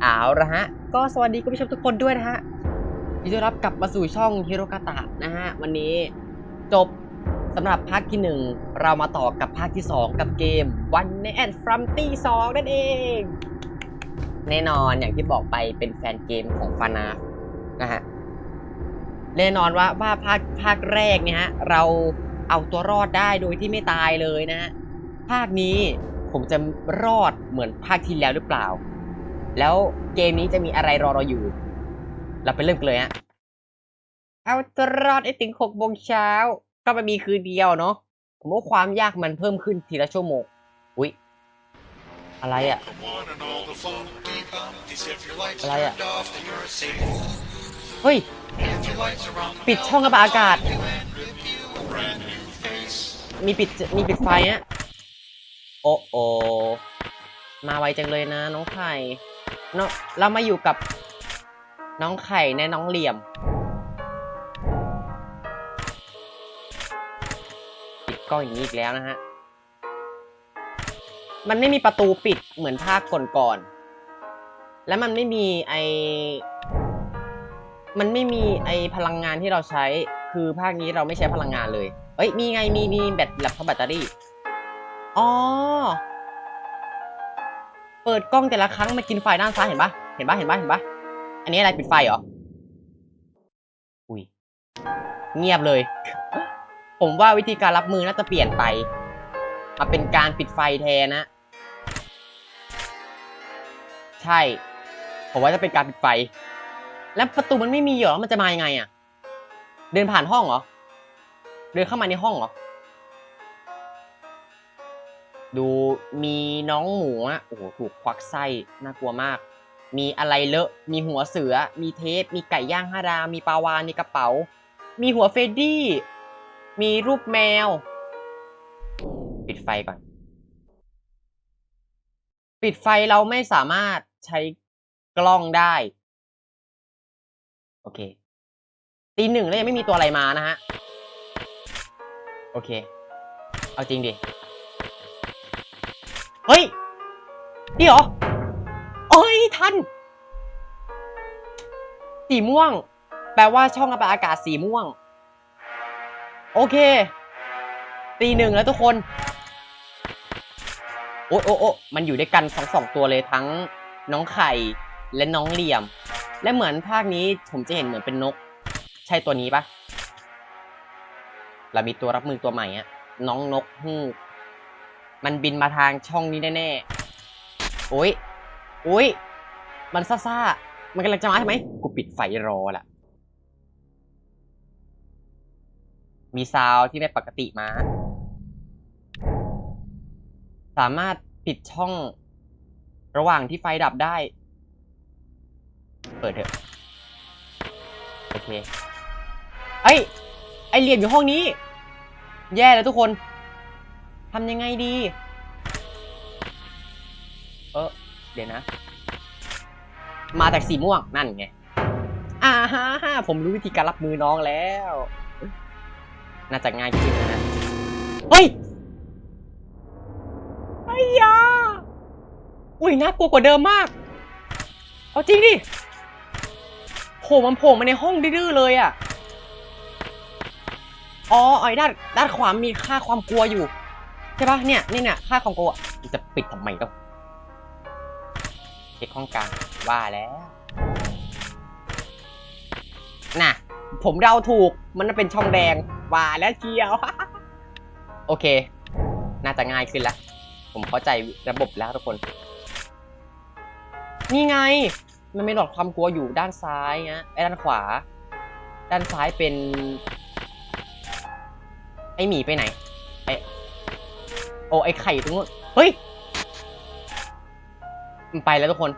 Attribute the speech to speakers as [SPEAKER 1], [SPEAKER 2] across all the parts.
[SPEAKER 1] เอาละฮะ ก็สวัสดีคุณผู้ชมทุกคนด้วยนะฮะยินดีต้อนรับกลับมาสู่ช่องฮิโรกาตะนะฮะ วันนี้จบสำหรับภาคที่ 1 เรามาต่อกับภาคที่ 2 กับเกม One Night from ตี2นั่นเอง แน่นอนอย่างที่บอกไปเป็นแฟนเกมของฟานานะฮะ แน่นอนว่าว่าภาคภาคแรกเนี่ยฮะ เราเอาตัวรอดได้โดยที่ไม่ตายเลยนะฮะ ภาคนี้ผมจะรอดเหมือนภาคที่แล้วหรือเปล่า แล้วเกมนี้จะมีอะไรรอเราอยู่ เราไปเริ่มกันเลยฮะ เอาตัวรอดไอ้ถึงหกโมงเช้า ก็มันมีคืนเดียวเนาะ ผมว่าความยากมันเพิ่มขึ้นทีละชั่วโมง อุ๊ยอะไรอะ อะไรอะ เฮ้ย ปิดช่องระบายอากาศ มีปิด มีปิดไฟฮะ โอ้โอมาไวจังเลยนะน้องไข่ เนาะเรามาอยู่กับน้องไข่ในน้องเหลี่ยมปิดกล้องอย่างนี้อีกแล้วนะฮะ มันไม่มีประตูปิดเหมือนภาคก่อนๆ และมันไม่มีไอ มันไม่มีไอพลังงานที่เราใช้ คือภาคนี้เราไม่ใช้พลังงานเลย เอ้ย มีไง มี มีแบตแลบแบตเตอรี่ อ๋อ เปิดกล้องแต่ละครั้งมากินไฟด้านซ้ายเห็นปะเห็นปะเห็นปะเห็นปะอันนี้อะไรปิดไฟเหรอ อุ้ย เงียบเลย ผมว่าวิธีการรับมือน่าจะเปลี่ยนไป มาเป็นการปิดไฟแทนนะ ใช่ ผมว่าจะเป็นการปิดไฟ แล้วประตูมันไม่มีเหรอ มันจะมายังไงอะเดินผ่านห้องเหรอ เดินเข้ามาในห้องเหรอ ดูมีน้องหมูอะโอ้โหถูกควักไส้น่ากลัวมาก มีอะไรเลอะ มีหัวเสือ มีเทป มีไก่ย่างห้าดาว มีปลาวานในกระเป๋า มีหัวเฟดดี้ มีรูปแมว ปิดไฟก่อน ปิดไฟเราไม่สามารถใช้กล้องได้ โอเค ตีหนึ่งแล้วยังไม่มีตัวอะไรมานะฮะ โอเค เอาจริงดิ เฮ้ย นี่เหรอโอ้ยทัน สีม่วง แปลว่าช่องระบายอากาศสีม่วง โอเค ตีหนึ่งแล้วทุกคน โอ้โอ้โอ้มันอยู่ด้วยกันสองสองตัวเลยทั้งน้องไข่และน้องเหลี่ยม และเหมือนภาคนี้ผมจะเห็นเหมือนเป็นนก ใช่ตัวนี้ปะเรามีตัวรับมือตัวใหม่อะน้องนกฮูก มันบินมาทางช่องนี้แน่ๆโอ้ยโอ้ยมันซ่าๆมันกำลังจะมาใช่ไหมกูปิดไฟรอละมีซาวที่ไม่ปกติมา สามารถปิดช่องระหว่างที่ไฟดับได้ เปิดเถอะ โอเคเอ้ยไอเหลี่ยมอยู่ห้องนี้ แย่แล้วทุกคน ทำยังไงดี เออเดี๋ยวนะ มาจากสีม่วงนั่นไง อ่าฮ่าฮ่าผมรู้วิธีการรับมือน้องแล้ว น่าจะง่ายขึ้นนะ เฮ้ยไอ้ยาอุ้ยน่ากลัวกว่าเดิมมาก เอาจริงดิโผล่มันโผล่มาในห้องดื้อๆเลยอะ อ๋อไอ้ด้านด้านขวามีค่าความกลัวอยู่ ใช่ปะเนี่ยนี่เนี่ยค่าความกลัวจะปิดทำไมต้องเช็คห้องกลางว่าแล้วน่ะ ผมเดาถูกมันเป็นช่องแดงว่าแล้วเชียว โอเค น่าจะง่ายขึ้นละ ผมเข้าใจระบบแล้วทุกคน นี่ไง มันไมีหลอดความกลัวอยู่ด้านซ้ายนะไอ้ด้านขวา ด้านซ้ายเป็น ไอหมีไปไหน ไอ โอ้ไอไข่ตรงนู้นเฮ้ยมันไปแล้วทุกคน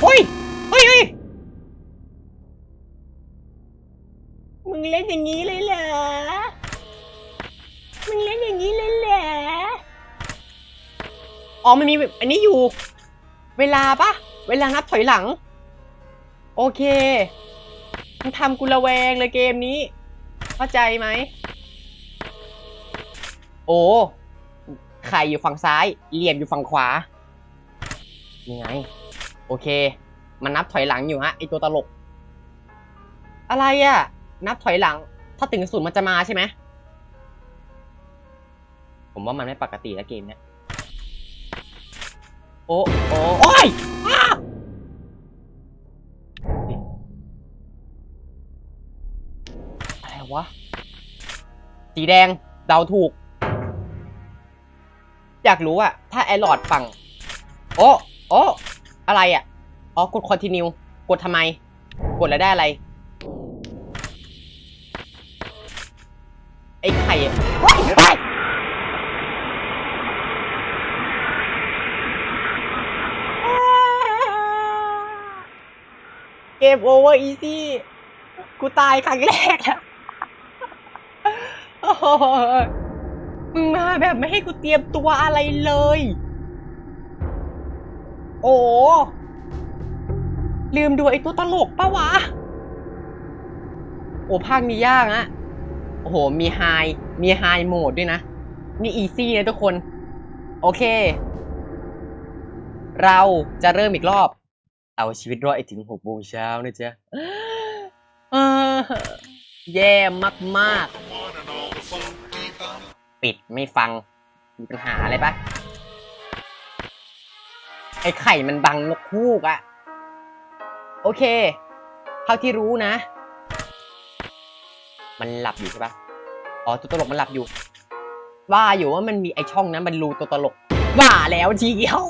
[SPEAKER 1] เฮ้ยเฮ้ยเฮ้ยมึงเล่นอย่างนี้เลยเหรอมึงเล่นอย่างนี้เลยเหรออ๋อมันมีอันนี้อยู่ เวลาปะเวลานับถอยหลัง โอเคมันทำกูระแวงเลยเกมนี้ เข้าใจไหม โอ้ไข่อยู่ฝั่งซ้าย เหลี่ยมอยู่ฝั่งขวา ยังไง โอเค มันนับถอยหลังอยู่ฮะไอตัวตลก อะไรอะ่ะ นับถอยหลัง ถ้าถึงศูนย์มันจะมาใช่ไหม ผมว่ามันไม่ปกติแล้วเกมเนี้ย โอ้โอ้โอ้ยอ้าอะไรวะ สีแดง เดาถูก อยากรู้อะถ้าไอหลอดฝั่ง โอ้โอ้อะไรอะอ๋อกด continue กดทำไม กดแล้วได้อะไร ไอ้ไข่อะเฮ้ยเฮ้ยเกมโอเวอร์อีซี่ กูตายครั้งแรกอะโอ้โห มึงมาแบบไม่ให้กูเตรียมตัวอะไรเลย โอ้ ลืมดูไอ้ตัวตลกปะวะ โอ้ภาคนี้ยากอะโอ้โห มีไฮ มีไฮโหมดด้วยนะ นี่อีซี่นะทุกคน โอเค เราจะเริ่มอีกรอบ เอาชีวิตรอดไอถึงหกโมงเช้านะจ๊ะเออแย่มากๆ ปิดไม่ฟัง มีปัญหาอะไรปะไอ้ไข่มันบังนกฮูกอะโอเค เท่าที่รู้นะ มันหลับอยู่ใช่ปะอ๋อตัวตลกมันหลับอยู่ ว่าอยู่ว่ามันมีไอช่องนั้นมันรูตัวตลก ว่าแล้วทีเดียว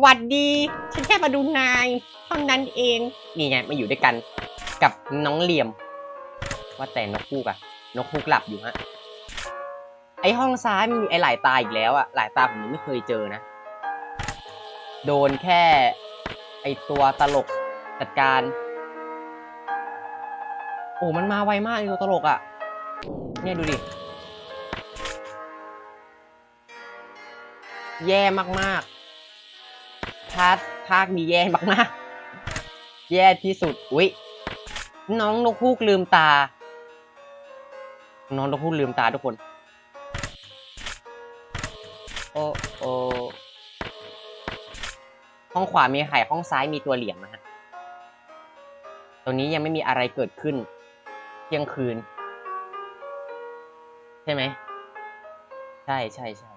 [SPEAKER 1] หวัดดี ฉันแค่มาดูนายเท่านั้นเอง นี่ไงมาอยู่ด้วยกัน กับน้องเหลี่ยม ว่าแต่นกฮูกอะนกฮูกหลับอยู่ฮะ ไอห้องซ้ายมันมีไอหลายตาอีกแล้วอะหลายตาผมยังไม่เคยเจอนะ โดนแค่ ไอตัวตลกจัดการ โอ้มันมาไวมากไอตัวตลกอะเนี่ยดูดิ แย่มากๆภาคภาคนี้แย่มากๆ แย่ที่สุด อุ๊ย น้องนกฮูกลืมตา น้องนกฮูกลืมตาทุกคน โอ้โอห้องขวามีไข่ห้องซ้ายมีตัวเหลี่ยมนะฮะตรงนี้ยังไม่มีอะไรเกิดขึ้น เที่ยงคืน ใช่ไหม ใช่ใช่ใช่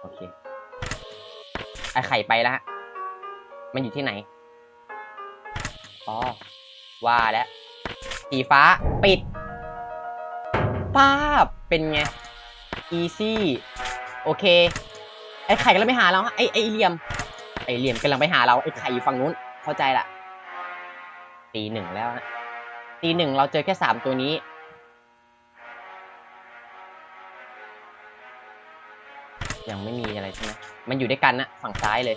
[SPEAKER 1] โอเค ไอไข่ไปแล้วฮะมันอยู่ที่ไหน อ๋อ ว่าแล้ว สีฟ้าปิดป้าบเป็นไง easy โอเค ไอ้ไข่กำลังไปหาเราฮะไอ้ไอเหลี่ยม ไอเหลี่ยมกำลังไปหาเรา ไอ้ไข่อยู่ฝั่งนู้น เข้าใจละ ตีหนึ่งแล้วฮะตีหนึ่งเราเจอแค่สามตัวนี้ ยังไม่มีอะไรใช่ไหมมันอยู่ด้วยกันนะฝั่งซ้ายเลย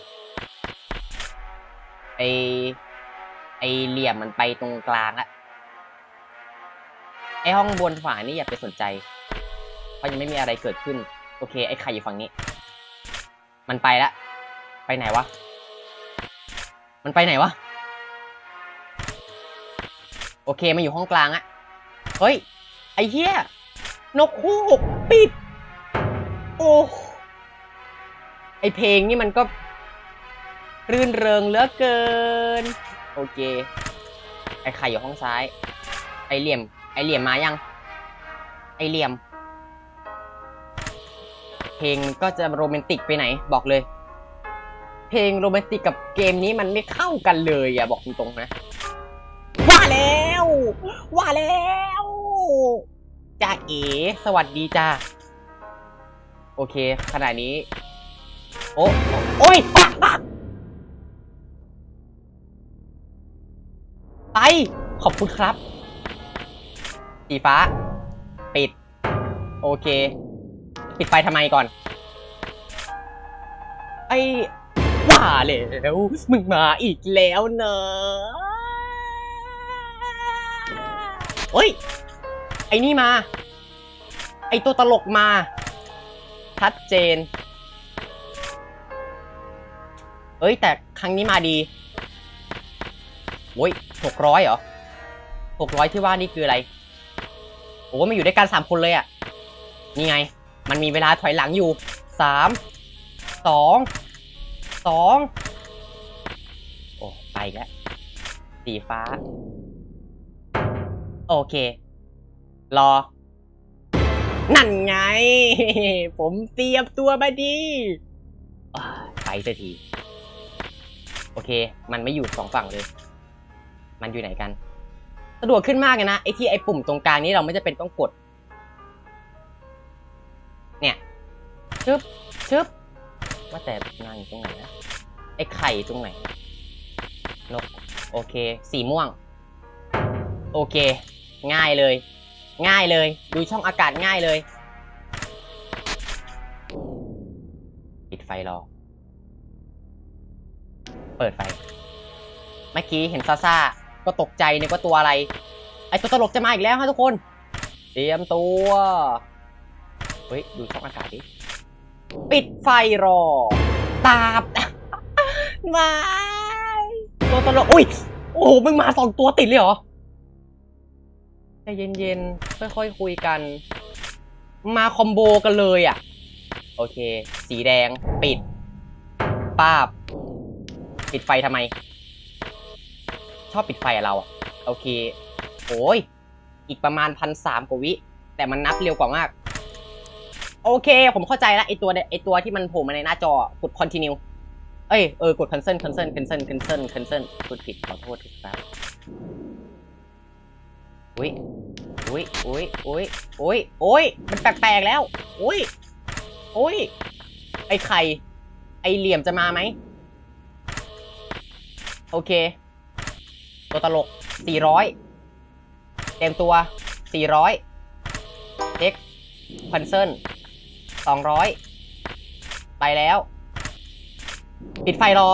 [SPEAKER 1] ไอ้ไอเหลี่ยมมันไปตรงกลางอะไอห้องบนฝานี่อย่าไปสนใจ เพราะยังไม่มีอะไรเกิดขึ้น อเค ไอ้ไข่อยู่ฝั่งนี้ มันไปละ ไปไหนวะ มันไปไหนวะ โอเคมาอยู่ห้องกลางอะเฮ้ย ไอ้เหี้ย นกคู่ปิด โอ้ ไอเพลงนี่มันก็ รื่นเริงเหลือเกิน โอเค ไอไข่อยู่ห้องซ้าย ไอเหลี่ยม ไอเหลี่ยมมายัง ไอเหลี่ยม ลงก็จะโรแมนติกไปไหนบอกเลย เพลงโรแมนติกกับเกมนี้มันไม่เข้ากันเลยอะบอกตรงๆนะ ว่าแล้ว ว่าแล้วจ้าเอ๋สวัสดีจ้าโอเค ขณะนี้ โอ้โอ้ยอ๊ะอ๊ะไป ขอบคุณครับ สีฟ้า ปิด โอเค ปิดไฟทำไมก่อน ไอ้ว่าแล้วมึงมาอีกแล้วเนอะเฮ้ย ไอ้นี่มา ไอ้ตัวตลกมา ชัดเจน เอ้ย แต่ครั้งนี้มาดีโว้ยหกร้อยเหรอหกร้อยที่ว่านี่คืออะไร โอ้มาอยู่ด้วยกันสามคนเลยอะ่ะ นี่ไง มันมีเวลาถอยหลังอยู่สามสองสองโอ้ไปแล้วสีฟ้า โอเค รอ นั่นไง ผมเตรียมตัวมาดี ไปสักที โอเค มันไม่อยู่สองฝั่งเลย มันอยู่ไหนกัน สะดวกขึ้นมากเลยนะ ไอ้ที่ไอ้ปุ่มตรงกลางนี้เราไม่จะเป็นต้องกด ชึบชึบว่าแต่งานอยู่ตรงไหนนะไอ้ไข่ตรงไหน นก โอเค สีม่วง โอเค ง่ายเลย ง่ายเลย ดูช่องอากาศง่ายเลย ปิดไฟรอ เปิดไฟ เมื่อกี้เห็นซาซ่าก็ตกใจนึกว่าตัวอะไร ไอตัวตลกจะมาอีกแล้วฮะทุกคน เตรียมตัว เฮ้ย ดูช่องอากาศดิ ปิดไฟรอ ตาบมาตัวตลกอุ้ย โอ้โหมึงมาสองตัวติดเลยเหรอใจเย็นๆ ค่อยๆ คุยกัน มาคอมโบกันเลยอะ โอเค สีแดงปิดป้าบ ปิดไฟทำไม ชอบปิดไฟเราอะโอเค โอ้ย อีกประมาณพันสามกว่าวิ แต่มันนับเร็วกว่ามาก โอเค ผมเข้าใจแล้วไอตัวเนี่ยไอตัวที่มันโผล่มาในหน้าจอกด continue เอ้ยเออกด cancel cancel cancel cancel cancel กดผิดขอโทษครับอุ้ยอุ้ยอุ้ยอุ้ยอุ้ยอุ้ยมันแปลกๆแล้วอุ้ยอุ้ยไอไข่ไอเหลี่ยมจะมาไหมโอเค ตัวตลก 400 เต็มตัว 400เอ็กพันเซิ ล200ไปแล้ว ปิดไฟรอ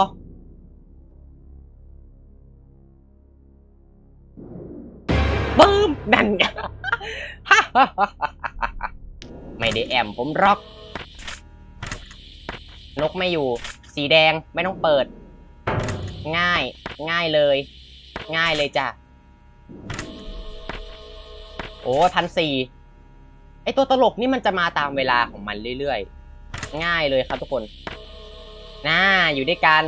[SPEAKER 1] บึ้ม นั่นไงไม่ได้แอมผมร็อก นกไม่อยู่ สีแดงไม่ต้องเปิด ง่าย ง่ายเลย ง่ายเลยจ้ะ โอ้พันสี่ ไอตัวตลกนี่มันจะมาตามเวลาของมันเรื่อยๆ ง่ายเลยครับทุกคน น่าอยู่ด้วยกัน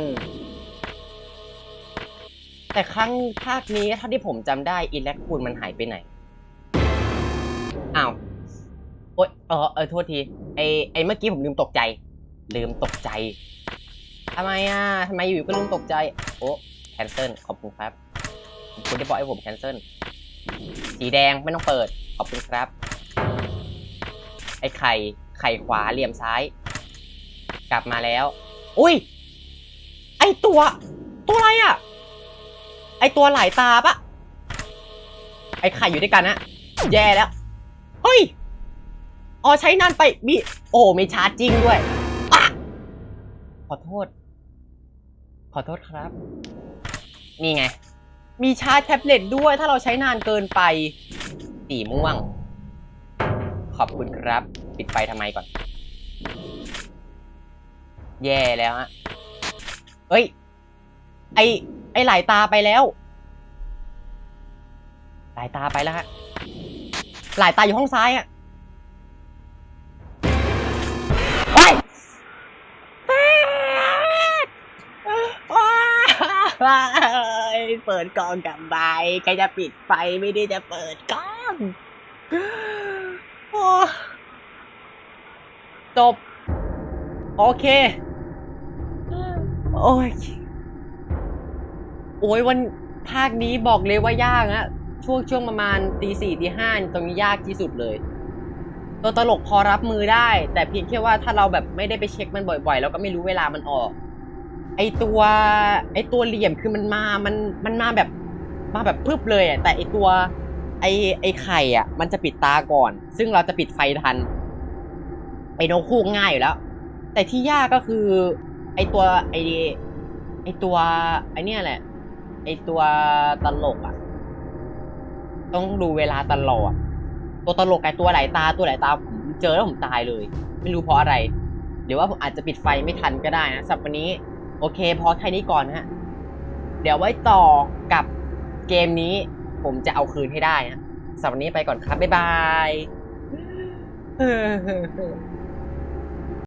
[SPEAKER 1] แต่ครั้งภาคนี้เท่าที่ผมจำได้อินแลกคูนมันหายไปไหน อ้าว โอ๊ยเออเออโทษที ไอไอเมื่อกี้ผมลืมตกใจ ลืมตกใจทำไมอะทำไมอยู่ๆก็ลืมตกใจ โอ้แคนเซิลขอบคุณครับ คุณได้บอกให้ผมแคนเซิลสีแดงไม่ต้องเปิด ขอบคุณครับ ไอ้ไข่ไข่ขวาเหลี่ยมซ้าย กลับมาแล้ว อุ้ย ไอตัว ตัวอะไรอะไอตัวหลายตาปะไอไข่อยู่ด้วยกันนะแย่แล้ว เฮ้ยอ๋อใช้นานไปมีโอ้มีชาร์จจริงด้วยอขอโทษ ขอโทษครับ นี่ไง มีชาร์จแท็บเล็ตด้วย ถ้าเราใช้นานเกินไป สีม่วง ขอบคุณครับ ปิดไฟทำไมก่อน แย่แล้วฮะเฮ้ย ไอไอหลายตาไปแล้ว หลายตาไปแล้วฮะหลายตาอยู่ห้องซ้ายอะเฮ้ยเปิดกล้องกับใบใครจะปิดไฟไม่ได้จะเปิดกล้อง จบ โอเค โอ้ย โอ้ยวันภาคนี้บอกเลยว่ายากอะช่วงช่วงประมาณตีสี่ตีห้าตรงนี้ยากที่สุดเลย ตัวตลกพอรับมือได้ แต่เพียงแค่ว่าถ้าเราแบบไม่ได้ไปเช็คมันบ่อยๆเราก็ไม่รู้เวลามันออก ไอตัว ไอตัวเหลี่ยมคือมันมา มันมันมาแบบมาแบบพึบเลยอะแต่ไอตัว ไอไอไข่อะ มันจะปิดตาก่อน ซึ่งเราจะปิดไฟทันไปโนคู่ง่ายอยู่แล้ว แต่ที่ยากก็คือ ไอตัวไอไอตัวไอเนี่ยแหละ ไอตัวตลกอะ ต้องดูเวลาตลอดตัวตลกไอตัวไหลตาตัวไหลตาผมเจอแล้วผมตายเลย ไม่รู้เพราะอะไรเดี๋ยวว่าผมอาจจะปิดไฟไม่ทันก็ได้นะสับวันนี้ โอเคพอแค่นี้ก่อนฮะ เดี๋ยวไว้ต่อกับเกมนี้ ผมจะเอาคืนให้ได้นะสำหรับวันนี้ไปก่อนครับ บ๊ายบาย